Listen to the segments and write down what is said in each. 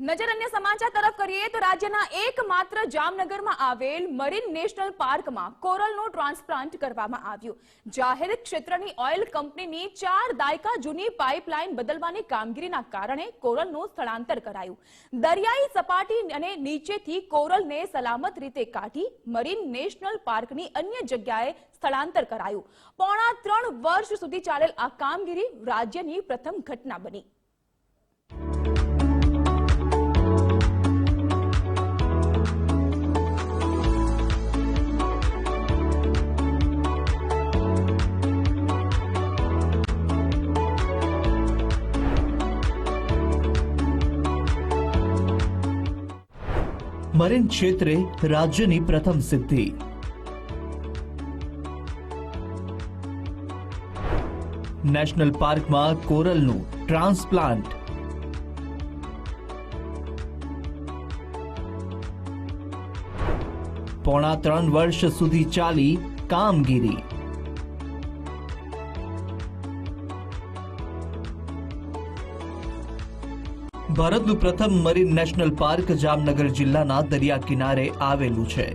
નજર અન્ય સમાચાર તરફ કરીએ તો રાજ્યના એકમાત્ર જામનગરમાં આવેલ મરીન નેશનલ પાર્કમાં કોરલનું ટ્રાન્સપ્લાન્ટ કરવામાં આવ્યું. જાહેર ક્ષેત્રની ઓઇલ કંપનીની ચાર દાયકા જૂની પાઇપલાઇન બદલવાની કામગીરીના કારણે કોરલનું સ્થળાંતર કરાયું. દરિયાઈ સપાટી અને નીચેથી કોરલને સલામત રીતે કાઢી મરીન નેશનલ પાર્કની અન્ય જગ્યાએ સ્થળાંતર કરાયું. પોણા ત્રણ વર્ષ સુધી ચાલેલ આ કામગીરી રાજ્યની પ્રથમ ઘટના બની. મરીન ક્ષેત્રે રાજ્યની પ્રથમ સિદ્ધિ. નેશનલ પાર્કમાં કોરલનું ટ્રાન્સપ્લાન્ટ. પોણા ત્રણ વર્ષ સુધી ચાલી કામગીરી. ભારતનું પ્રથમ મરીન નેશનલ પાર્ક જામનગર જિલ્લાના દરિયા કિનારે આવેલું છે.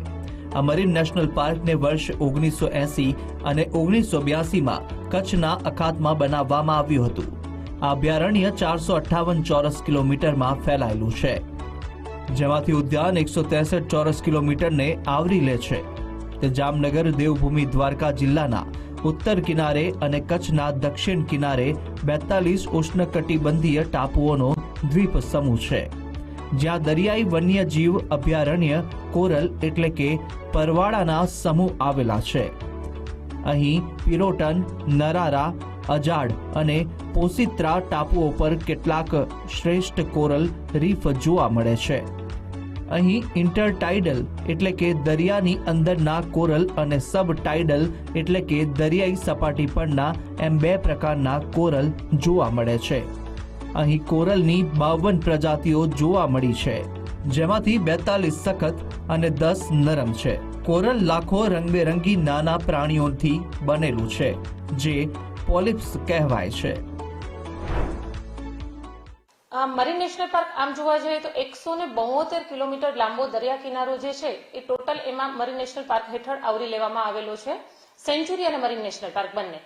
આ મરીન નેશનલ પાર્કને વર્ષ ઓગણીસો એસી અને ઓગણીસો બ્યાસીમાં કચ્છના અખાતમાં બનાવવામાં આવ્યું હતું. આ અભયારણ્ય ચારસો અઠ્ઠાવન ચોરસ કિલોમીટરમાં ફેલાયેલું છે. જેમાંથી ઉદ્યાન એકસો ત્રેસઠ ચોરસ કિલોમીટરને આવરી લે છે. તે જામનગર, દેવભૂમિ, દ્વારકા જિલ્લાના ઉત્તર કિનારે અને કચ્છના દક્ષિણ કિનારે બેતાલીસ ઉષ્ણકટિબંધીય ટાપુઓનો દ્વીપ સમૂહ છે. જ્યાં દરિયાઈ વન્યજીવ અભયારણ્ય કોરલ એટલે કે પરવાળાના સમૂહ આવેલા છે. અહીં પિરોટન, નરારા, અજાડ અને પોસિત્રા ટાપુઓ પર કેટલાક શ્રેષ્ઠ કોરલ રીફ જોવા મળે છે. અહીં ઇન્ટરટાઇડલ એટલે કે દરિયાની અંદરના કોરલ અને સબ ટાઇડલ એટલે કે દરિયાઈ સપાટી પરના એમ બે પ્રકારના કોરલ જોવા મળે છે. અહીં કોરલની બાવન પ્રજાતિઓ જોવા મળી છે, જેમાંથી બેતાલીસ સખત અને દસ નરમ છે. કોરલ લાખો રંગબેરંગી નાના પ્રાણીઓથી બનેલું છે, જે પોલિપ્સ કહેવાય છે. મરીન નેશનલ પાર્ક આમ જોવા જઈએ તો એકસો ને બોતેર કિલોમીટર લાંબો દરિયા કિનારો જે છે, એ ટોટલ એમાં મરીન નેશનલ પાર્ક હેઠળ આવરી લેવામાં આવેલો છે. સેન્ચુરી અને મરીન નેશનલ પાર્ક બંને.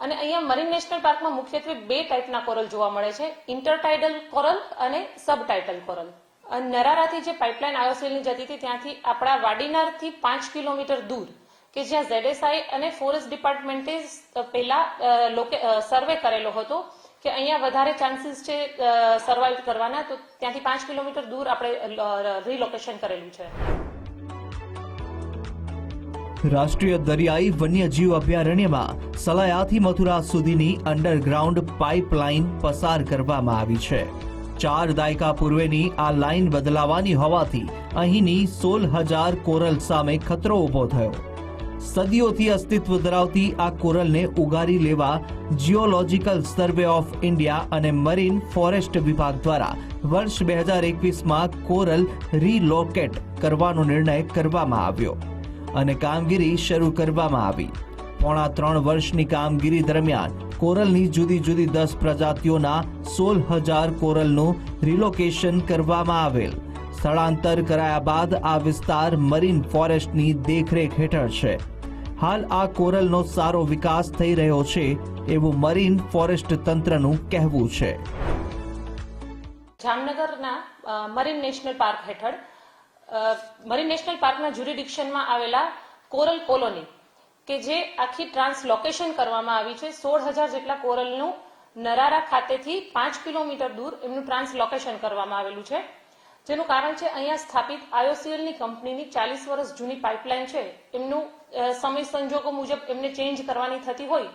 અને અહીંયા મરીન નેશનલ પાર્કમાં મુખ્યત્વે બે ટાઈપના કોરલ જોવા મળે છે, ઇન્ટરટાઇડલ કોરલ અને સબટાઇટલ કોરલ. નરારાથી જે પાઇપલાઇન આયોસેલની જતી હતી ત્યાંથી આપણા વાડીનારથી પાંચ કિલોમીટર દૂર, કે જ્યાં ઝેડએસઆઈ અને ફોરેસ્ટ ડિપાર્ટમેન્ટે પહેલા સર્વે કરેલો હતો. કે અહીંયા વધારે ચાન્સીસ છે સર્વાઈવ કરવાના, તો ત્યાંથી પાંચ કિલોમીટર દૂર આપણે રિલોકેશન કરેલું છે. રાષ્ટ્રીય દરિયાઈ વન્યજીવ અભયારણ્યમાં સલાયાથી મથુરા સુધીની અંડરગ્રાઉન્ડ પાઇપલાઇન પસાર કરવામાં આવી છે. ચાર દાયકા પૂર્વેની આ લાઇન બદલાવાની હોવાથી અહીંની સોળ હજાર કોરલ સામે ખતરો ઊભો થયો. સદીઓથી અસ્તિત્વ ધરાવતી આ કોરલને ઉગારી લેવા જીઓલોજીકલ સર્વે ઓફ ઇન્ડિયા અને મરીન ફોરેસ્ટ વિભાગ દ્વારા વર્ષ બે હજાર એકવીસમાં કોરલ રીલોકેટ કરવાનો નિર્ણય કરવામાં આવ્યો અને કામગીરી શરૂ કરવામાં આવી. પોણા ત્રણ વર્ષની કામગીરી દરમિયાન કોરલની જુદી જુદી દસ પ્રજાતિઓના સોળ હજાર કોરલનું રિલોકેશન કરવામાં આવેલ. સ્થળાંતર કરાયા બાદ આ વિસ્તાર મરીન ફોરેસ્ટની દેખરેખ હેઠળ છે. હાલ આ કોરલનો સારો વિકાસ થઈ રહ્યો છે એવું મરીન ફોરેસ્ટ તંત્રનું કહેવું છે. જામનગરના મરીન નેશનલ પાર્ક હેઠળ મરીન નેશનલ પાર્કના જ્યુરિડિક્શનમાં આવેલા કોરલ કોલોની, કે જે આખી ટ્રાન્સલોકેશન કરવામાં આવી છે. સોળ હજાર જેટલા કોરલનું નરારા ખાતેથી પાંચ કિલોમીટર દૂર એમનું ટ્રાન્સલોકેશન કરવામાં આવેલું છે. જેનું કારણ છે અહીંયા સ્થાપિત આઈઓસીએલની કંપનીની ચાલીસ વર્ષ જૂની પાઇપલાઇન છે. એમનું સમય સંજોગો મુજબ એમને ચેન્જ કરવાની થતી હોય.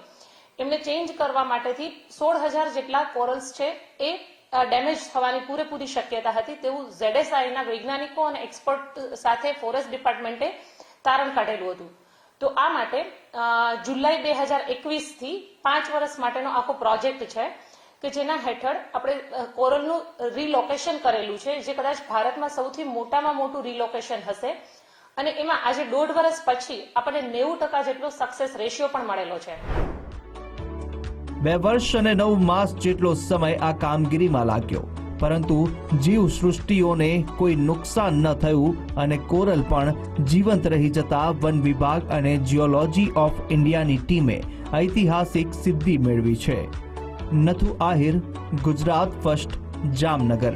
એમને ચેન્જ કરવા માટેથી સોળ હજાર જેટલા કોરલ્સ છે એ ડેમેજ થવાની પૂરેપૂરી શક્યતા હતી. તેવું ઝેડએસઆઈના વૈજ્ઞાનિકો અને એક્સપર્ટ સાથે ફોરેસ્ટ ડિપાર્ટમેન્ટે તારણ કાઢેલું હતું. તો આ માટે જુલાઈ બે હજાર એકવીસથી પાંચ વર્ષ માટેનો આખો પ્રોજેક્ટ છે. કે જેના હેઠળ આપણે કોરલનું રીલોકેશન કરેલું છે, જે કદાચ ભારતમાં સૌથી મોટામાં મોટું રીલોકેશન હશે. અને એમાં આજે દોઢ વર્ષ પછી આપણને નેવું ટકા જેટલો સક્સેસ રેશિયો પણ મળેલો છે. બે વર્ષ અને નવ માસ જેટલો સમય આ કામગીરીમાં લાગ્યો. પરંતુ જીવ સૃષ્ટિઓને કોઈ નુકસાન ન થયું અને કોરલ પણ જીવંત રહી જતા વન વિભાગ અને જીઓલોજી ઓફ ઇન્ડિયાની ટીમે ઐતિહાસિક સિદ્ધિ મેળવી છે. નથુ આહિર ગુજરાત ફર્સ્ટ જામનગર